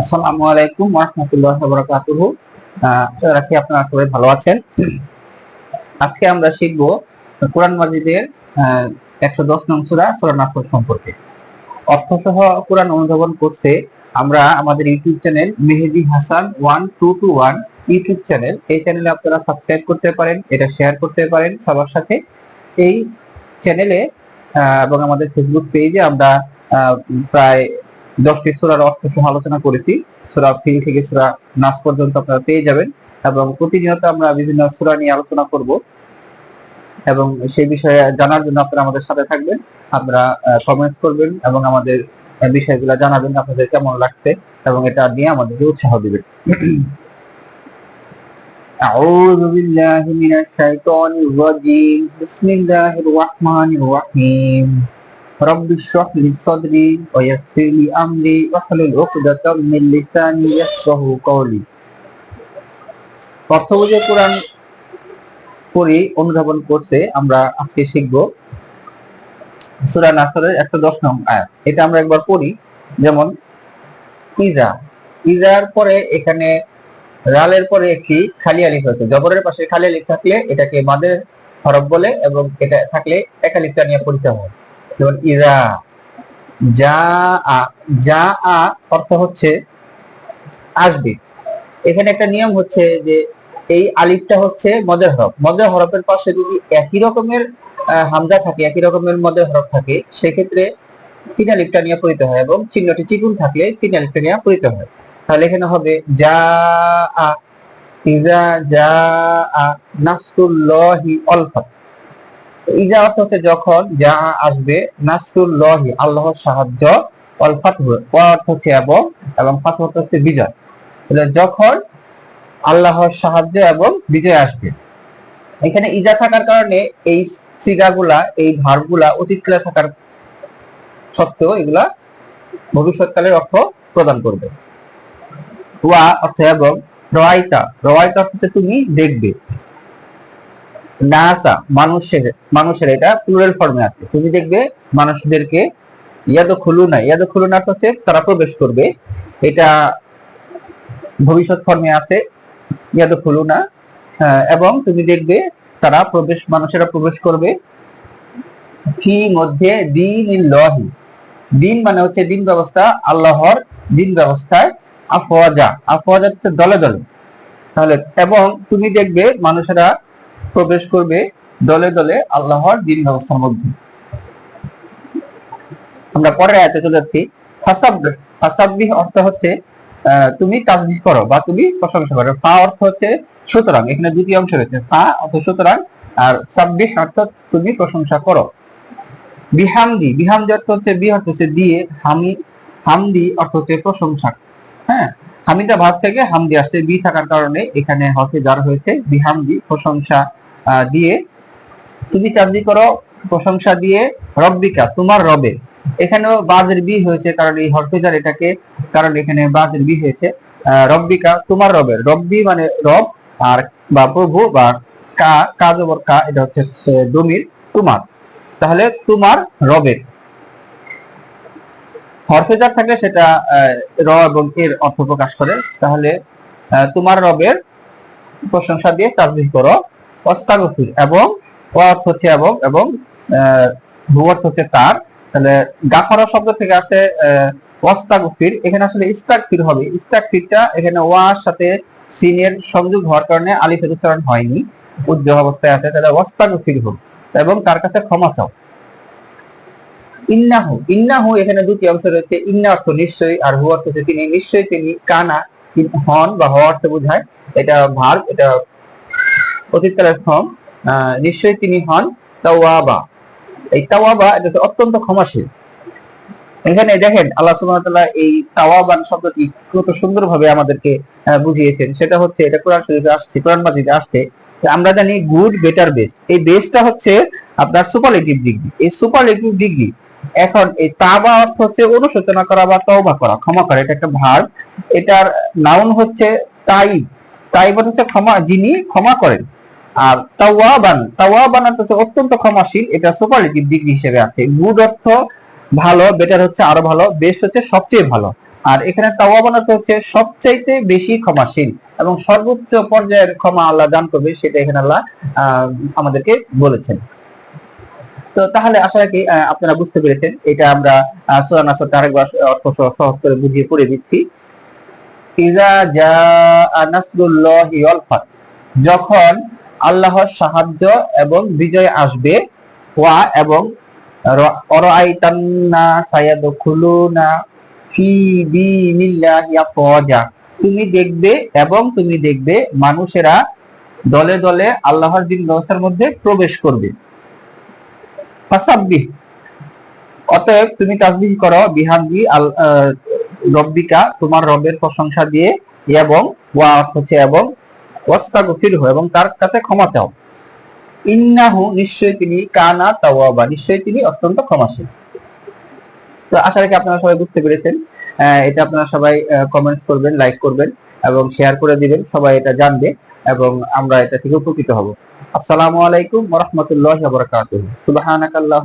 আসসালামু আলাইকুম আশা রাখি আপনারা সবাই ভালো আছেন। আজকে আমরা শিখব কোরআন মাজিদের একশো দশ নং সুরা সম্পর্কে। কোরআন অনুধাবন করছে আমরা আমাদের YouTube channel Mehedi Hasan one two two one YouTube channel. এই চ্যানেলে আপনারা সাবস্ক্রাইব করতে পারেন, এটা শেয়ার করতে পারেন সবার সাথে। এই চ্যানেলে এবং আমাদের ফেসবুক পেজে আমরা প্রায় দশটি সুরার অর্থ সহ আলোচনা করেছি সুরা ফিল থেকে সুরা নাস পর্যন্ত আপনারা পেয়ে যাবেন এবং প্রতিনিয়ত আমরা বিভিন্ন সুরা নিয়ে আলোচনা করব এবং সেই বিষয়ে জানার জন্য আপনারা আমাদের সাথে থাকবেন আপনারা কমেন্টস করবেন এবং আমাদের আহ, বিষয়গুলো জানাবেন আপনাদের কেমন লাগছে এবং এটা নিয়ে আমাদেরকে উৎসাহ দিবেন أعوذ بالله من الشيطان الرجيم بسم الله الرحمن الرحيم رب اشرح لي صدري ويسر لي امري واحلل عقدة من لساني يفقهوا قولي অর্থ বুঝে কোরআন পড়ি অনুধাবন করছে আমরা আজকে শিখব সূরা নাসরের 110 নং আয়াত এটা আমরা একবার পড়ি যেমন ইজা ইজার পরে এখানে রালের পরে একটি খালি আলিফ হয়েছে জবরের পাশে খালি আলিফ থাকলে এটাকে মাদের হরফ বলে এবং এটা থাকলে এক আলিফটা নিয়ে পড়তে হয় যেমন ইজা যা আ, যা অর্থ হচ্ছে আসবে। এখানে একটা নিয়ম হচ্ছে যে এই আলিফটা হচ্ছে মদের হরফ। মদের হরফের পাশে যদি একই রকমের হামজা থাকে, একই রকমের মদের হরফ থাকে, সেক্ষেত্রে তিন আলিফটা নিয়ে পড়িতে হয় এবং চিহ্নটি চিকুন থাকলে তিন আলিফটা নিয়ে পড়িতে হয়। তাহলে এখানে হবে যা আ ইজা যা আ, নাসরুল্লাহি অল ইজা অর্থ হচ্ছে যখন যা আসবে নাসরুল্লাহি, আল্লাহর সাহায্য অল অর্থ হচ্ছে এবং এবং হচ্ছে বিজয়। যখন আল্লাহর সাহায্য এবং বিজয় আসবে, এখানে ইজা থাকার কারণে এই সিগাগুলা, এই ভার্বগুলা অতীতকালে থাকার সত্ত্বেও এগুলা ভবিষ্যৎকালের অর্থ প্রদান করবে। ওয়া অর্থ এবং রয়তা রয়তা অর্থ তুমি দেখবে। নাসা মানুষের মানুষের এটা প্লুরাল ফর্মে আছে। তুমি দেখবে মানুষদেরকে ইয়াদ খুলুনা ইয়াদ খুলুনা অর্থ হচ্ছে তারা প্রবেশ করবে। এটা ভবিষ্যৎ ফর্মে আছে ইয়াদ খুলুনা আহ, এবং তুমি দেখবে তারা প্রবেশ মানুষেরা প্রবেশ করবে ফি মধ্যে? দিন লহি দিন মানে হচ্ছে দিন ব্যবস্থা আল্লাহর দিন ব্যবস্থায় আফওয়াজা। আফওয়াজা হচ্ছে দলে দলে। তাহলে এবং তুমি দেখবে মানুষেরা প্রবেশ করবে দলে দলে আল্লাহর দিন ব্যবস্থার মধ্যে। আমরা পরের আয়াতে চলে যাচ্ছি। ফাসাব ফাসাব্বিহ অর্থ হচ্ছে তুমি তাসবিহ করো বা তুমি প্রশংসা করো। ফা অর্থ হচ্ছে সুতরাং, এখানে দুটি অংশ রয়েছে। ফা অর্থ সুতরাং আর সাব্বিহ অর্থ তুমি প্রশংসা করো। বিহামদি বিহামদি অর্থ হচ্ছে, বি অর্থ হচ্ছে দিয়ে, হামি, হামদি অর্থ হচ্ছে প্রশংসা। হ্যাঁ? হামিদা ভাব থেকে হামদি আসছে। বি থাকার কারণে এখানে হসে যার হয়েছে, বিহামদি প্রশংসা দিয়ে তুমি চাকরি করো, প্রশংসা দিয়ে রব্বিকা, তোমার রবে এখানেও বাজের বি হয়েছে, কারণ এই হরফেজার এটাকে, কারণ এখানে বাজের বি হয়েছে। রব্বিকা, তোমার রবের। রব্বি মানে রব, আর বা প্রভু, বা কা, কাজ কা, এটা হচ্ছে দমির তোমার। তাহলে তোমার রবের। হরফেজার থাকলে সেটা র এবং এর অর্থ প্রকাশ করে। তাহলে তোমার রবের প্রশংসা দিয়ে তাজবিহ করো। অস্তাগফির এবং অর্থ হচ্ছে এবং এবং আহ, ভূ অর্থ হচ্ছে তার। তাহলে গাফারা শব্দ থেকে আসে ওয়াস্তাগফির। এখানে আসলে ইস্তাগফির হবে। ইস্তাগফিরটা এখানে ওয়ার সাথে সিনের সংযোগ হওয়ার কারণে আলিফের উচ্চারণ হয়নি। উজ্জ্বল অবস্থায় আছে। তাহলে ওয়াস্তাগফির হোক এবং তার কাছে ক্ষমা চাও। ইন্নাহু ইন্নাহু এখানে দুটি অংশ রয়েছে। ইন্না অর্থ নিশ্চয়ই, আর হু অর্থ হচ্ছে তিনি। নিশ্চয়ই তিনি কানা হন বা হওয়া অর্থ বোঝায়। এটা ভার্ব, এটা অতীতকালের ফর্ম। নিশ্চয়ই তিনি হন তাওয়াবা। এই তাওয়াবা, এটা অত্যন্ত ক্ষমাশীল। এখানে দেখেন, আল্লাহ সুবহানাহু এই তাওয়াবান শব্দটি কত সুন্দরভাবে আমাদেরকে বুঝিয়েছেন। সেটা হচ্ছে, এটা কোরআন শরীফে আসছে, কোরআন মাজিদে আসছে। আমরা জানি গুড বেটার বেস্ট এই বেস্টটা হচ্ছে আপনার সুপারলেটিভ ডিগ্রি এই সুপারলেটিভ ডিগ্রি এখন এই তাবা অর্থ হচ্ছে অনুশোচনা করা বা তওবা করা, ক্ষমা করা, এটা একটা ভার। এটার নাউন হচ্ছে তাই। তাই হচ্ছে ক্ষমা, যিনি ক্ষমা করেন। আর তাওয়াবান তাওয়াবান অর্থ হচ্ছে অত্যন্ত ক্ষমাশীল, এটা সুপারলেটিভ ডিগ্রি হিসেবে আছে। গুড অর্থ ভালো বেটার হচ্ছে আরও ভালো বেস্ট হচ্ছে সবচেয়ে ভালো। আর এখানে তাওয়াবান অর্থ হচ্ছে সবচাইতে বেশি ক্ষমাশীল এবং সর্বোচ্চ পর্যায়ের ক্ষমা আল্লাহ দান করবে, সেটা এখানে আল্লাহ আমাদেরকে বলেছেন। তো তাহলে আশা রাখি আপনারা বুঝতে পেরেছেন। এটা আমরা আরেকবার অর্থ সহজ করে বুঝিয়ে পড়ে দিচ্ছি। ইজা জা ফাত। যখন আল্লাহর সাহায্য এবং বিজয় আসবে, ওয়া এবং ফি দীনিল্লাহি আফওয়াজা। তুমি দেখবে এবং তুমি দেখবে মানুষেরা দলে দলে আল্লাহর দিন ব্যবস্থার মধ্যে প্রবেশ করবে। ফাসাব্বিহ। অতএব তুমি তাসবিহ করো, বিহামদি আল রব্বিকা, তোমার রবের প্রশংসা দিয়ে এবং ওয়া হচ্ছে এবং ওয়াস্তাগফিরহু এবং তার কাছে ক্ষমা চাও। ইন্নাহু, নিশ্চয়ই তিনি কানা তাওয়াবা, নিশ্চয়ই তিনি অত্যন্ত ক্ষমাশীল। তো আশা রাখি আপনারা সবাই বুঝতে পেরেছেন। এটা আপনারা সবাই কমেন্টস করবেন লাইক করবেন এবং শেয়ার করে দিবেন, সবাই এটা জানবে। এবং আমরা এটা থেকে উপকৃত হব। আসসালামু আলাইকুম রহমতুল্লাহ বরকাত সুবাহ আল্লাহ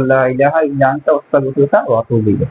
আল্লা ইলাহা ইল্লা আনতা আস্তাগফিরুকা ওয়া ইলাইক।